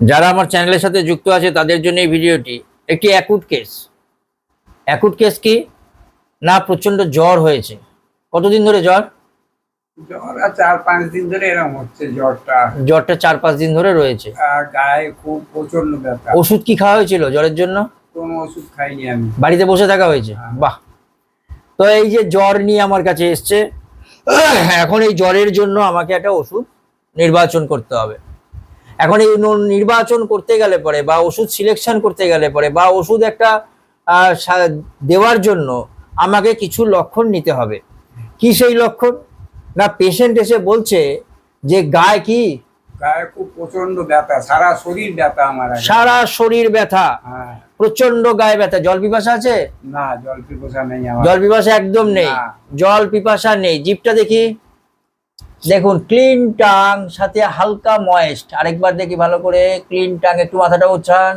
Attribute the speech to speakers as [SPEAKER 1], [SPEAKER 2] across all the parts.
[SPEAKER 1] যারা আমার চ্যানেলের সাথে যুক্ত আছে তাদের জন্য এই ভিডিওটি একটি অ্যাকুট কেস অ্যাকুট কেস কি? না প্রচণ্ড জ্বর হয়েছে। কতদিন ধরে জ্বর?
[SPEAKER 2] চার পাঁচ দিন ধরে এরকম হচ্ছে জ্বরটা।
[SPEAKER 1] জ্বরটা চার পাঁচ দিন ধরে রয়েছে।
[SPEAKER 2] আর গায়ে খুব প্রচণ্ড ব্যথা।
[SPEAKER 1] ওষুধ কি খাওয়া হয়েছিল জ্বরের জন্য?
[SPEAKER 2] কোনো ওষুধ খাইনি আমি।
[SPEAKER 1] বাড়িতে বসে থাকা হয়েছে?
[SPEAKER 2] হ্যাঁ।
[SPEAKER 1] বাহ। তো এই যে জ্বর নিয়ে আমার কাছে এসছে এখন এই জ্বরের জন্য আমাকে একটা ওষুধ নির্বাচন করতে হবে। এখন এই নির্বাচন করতে গেলে পরে বা ওষুধ সিলেকশন করতে গেলে পরে বা ওষুধ একটা দেওয়ার জন্য আমাকে কিছু লক্ষণ নিতে হবে। কি সেই লক্ষণ? না পেশেন্ট এসে বলছে যে গায়ে কি?
[SPEAKER 2] গায়ে খুব প্রচণ্ড ব্যথা সারা শরীর ব্যথা আমার
[SPEAKER 1] সারা শরীর ব্যথা।
[SPEAKER 2] হ্যাঁ।
[SPEAKER 1] প্রচণ্ড গায়ে ব্যথা। জল পিপাসা আছে?
[SPEAKER 2] না জল পিপাসা নেই
[SPEAKER 1] জল পিপাসা একদম নেই। জল পিপাসা নেই। জিপটা দেখি। দেখুন ক্লিন টাং সাথে হালকা ময়েস্ট আরেকবার দেখি ভালো করে ক্লিন টাং একটু মাথাটা উচ্চান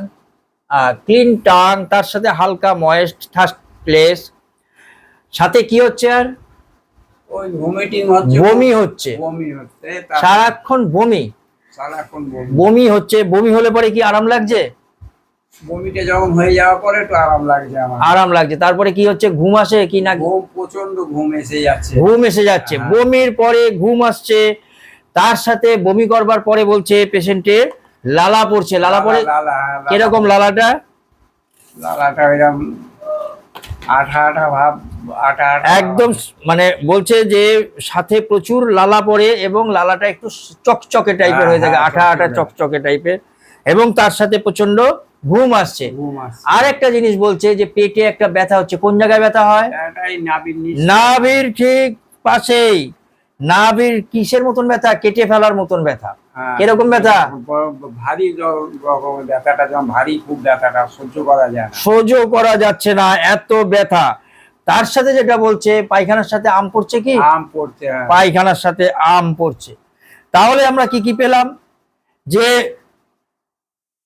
[SPEAKER 1] ক্লিন টাং তার সাথে হালকা ময়েস্ট থার্স্ট প্লেস সাথে কি হচ্ছে আর? বমি হচ্ছে। সারাক্ষণ বমি।
[SPEAKER 2] বমি
[SPEAKER 1] হচ্ছে বমি হলে পরে কি আরাম লাগছে?
[SPEAKER 2] বমিটা যখন হয়ে যাওয়ার পরে একটু আরাম লাগছে আমার।
[SPEAKER 1] আরাম লাগছে। তারপরে কি হচ্ছে ঘুম আসে কি না?
[SPEAKER 2] ঘুম প্রচণ্ড ঘুম এসে যাচ্ছে।
[SPEAKER 1] ঘুম এসে যাচ্ছে।
[SPEAKER 2] হ্যাঁ।
[SPEAKER 1] বমির পরে ঘুম আসছে। তার সাথে বমি করবার পরে বলছে পেশেন্টের লালা পড়ছে। লালা পড়ে কীরকম লালাটা?
[SPEAKER 2] লালাটা এরকম আঠা আঠা ভাব
[SPEAKER 1] একদম মানে বলছে যে সাথে প্রচুর লালা পড়ে এবং লালাটা একটু চকচকে টাইপের হয়ে থাকে।
[SPEAKER 2] হ্যাঁ,
[SPEAKER 1] আঠা আঠা
[SPEAKER 2] চকচকে।
[SPEAKER 1] চকচকে টাইপের এবং তার সাথে প্রচণ্ড ঘুম আসছে। আর একটা জিনিস বলছে যে পেটে একটা ব্যথা হচ্ছে। কোন জায়গায় ব্যথা হয়?
[SPEAKER 2] নাবির
[SPEAKER 1] নাভির ঠিক পাশেই। নাভির কিসের মতন ব্যথা? কেটে ফেলার মতন ব্যথা।
[SPEAKER 2] হ্যাঁ।
[SPEAKER 1] কীরকম ব্যথা?
[SPEAKER 2] ভারী ব্যথাটা যেমন ভারী খুব ব্যথাটা সহ্য করা যায়
[SPEAKER 1] সহ্য করা যাচ্ছে না এত ব্যথা। তার সাথে যেটা বলছে পায়খানার সাথে আম পড়ছে কি?
[SPEAKER 2] আম পড়ছে হ্যাঁ।
[SPEAKER 1] পায়খানার সাথে আম পড়ছে। তাহলে আমরা কি কি পেলাম? যে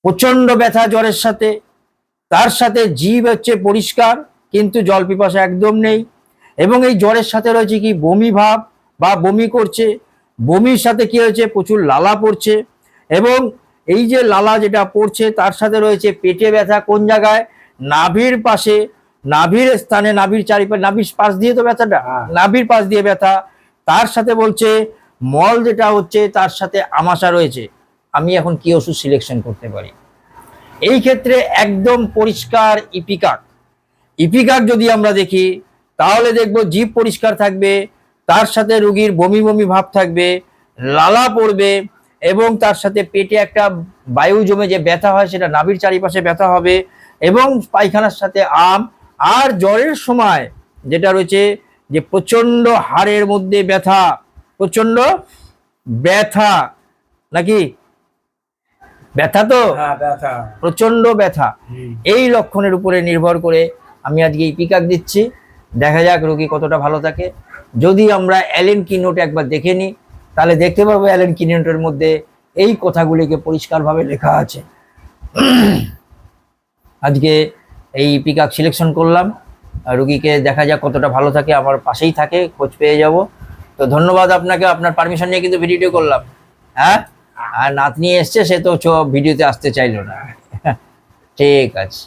[SPEAKER 1] প্রচণ্ড ব্যথা জ্বরের সাথে। তার সাথে জীব হচ্ছে পরিষ্কার কিন্তু জল পিপাসা একদম নেই। এবং এই জ্বরের সাথে রয়েছে কি? বমি ভাব বা বমি করছে। বমির সাথে কি হয়েছে? প্রচুর লালা পড়ছে। এবং এই যে লালা যেটা পড়ছে তার সাথে রয়েছে পেটে ব্যথা কোন জায়গায়? নাভির পাশে। নাভির স্থানে নাভির চারিপাশে নাভির পাশ দিয়ে তো ব্যথাটা?
[SPEAKER 2] হ্যাঁ।
[SPEAKER 1] নাভির পাশ দিয়ে ব্যথা। তার সাথে বলছে মল যেটা হচ্ছে তার সাথে আমাশা রয়েছে। আমি এখন কি ওষুধ সিলেকশন করতে পারি? এই ক্ষেত্রে একদম পরিষ্কার ইপিকাক। ইপিকাক যদি আমরা দেখি, তাহলে দেখব জীব পরিষ্কার থাকবে, তার সাথে রুগীর বমি বমি ভাব থাকবে, লালা পড়বে এবং তার সাথে পেটে একটা বায়ু জমে যে ব্যথা হয়, সেটা নাভির চারিপাশে ব্যথা হবে এবং পায়খানার সাথে আম আর জ্বরের সময় যেটা রয়েছে যে প্রচণ্ড হাড়ের মধ্যে ব্যথা প্রচণ্ড ব্যথা, নাকি? ব্যথা তো?
[SPEAKER 2] হ্যাঁ ব্যথা।
[SPEAKER 1] প্রচণ্ড ব্যথা। এই লক্ষণের উপরে নির্ভর করে আমি আজকে এই পিকাক দিচ্ছি। দেখা যাক রোগী কতটা ভালো থাকে। যদি আমরা অ্যালেন কিনোট একবার দেখে নিই তাহলে দেখতে পাবো অ্যালেন কিনোটের মধ্যে এই কথাগুলিকে পরিষ্কারভাবে লেখা আছে। আজকে এই পিকাক সিলেকশন করলাম। রুগীকে দেখা যাক কতটা ভালো থাকে আমার পাশেই থাকে খোঁজ পেয়ে যাব। তো ধন্যবাদ আপনাকে আপনার পারমিশন নিয়ে কিন্তু ভিডিওটি করলাম। হ্যাঁ? আর নাতনি এসছে সে তো ভিডিওতে আসতে চাইলো না। ঠিক আছে।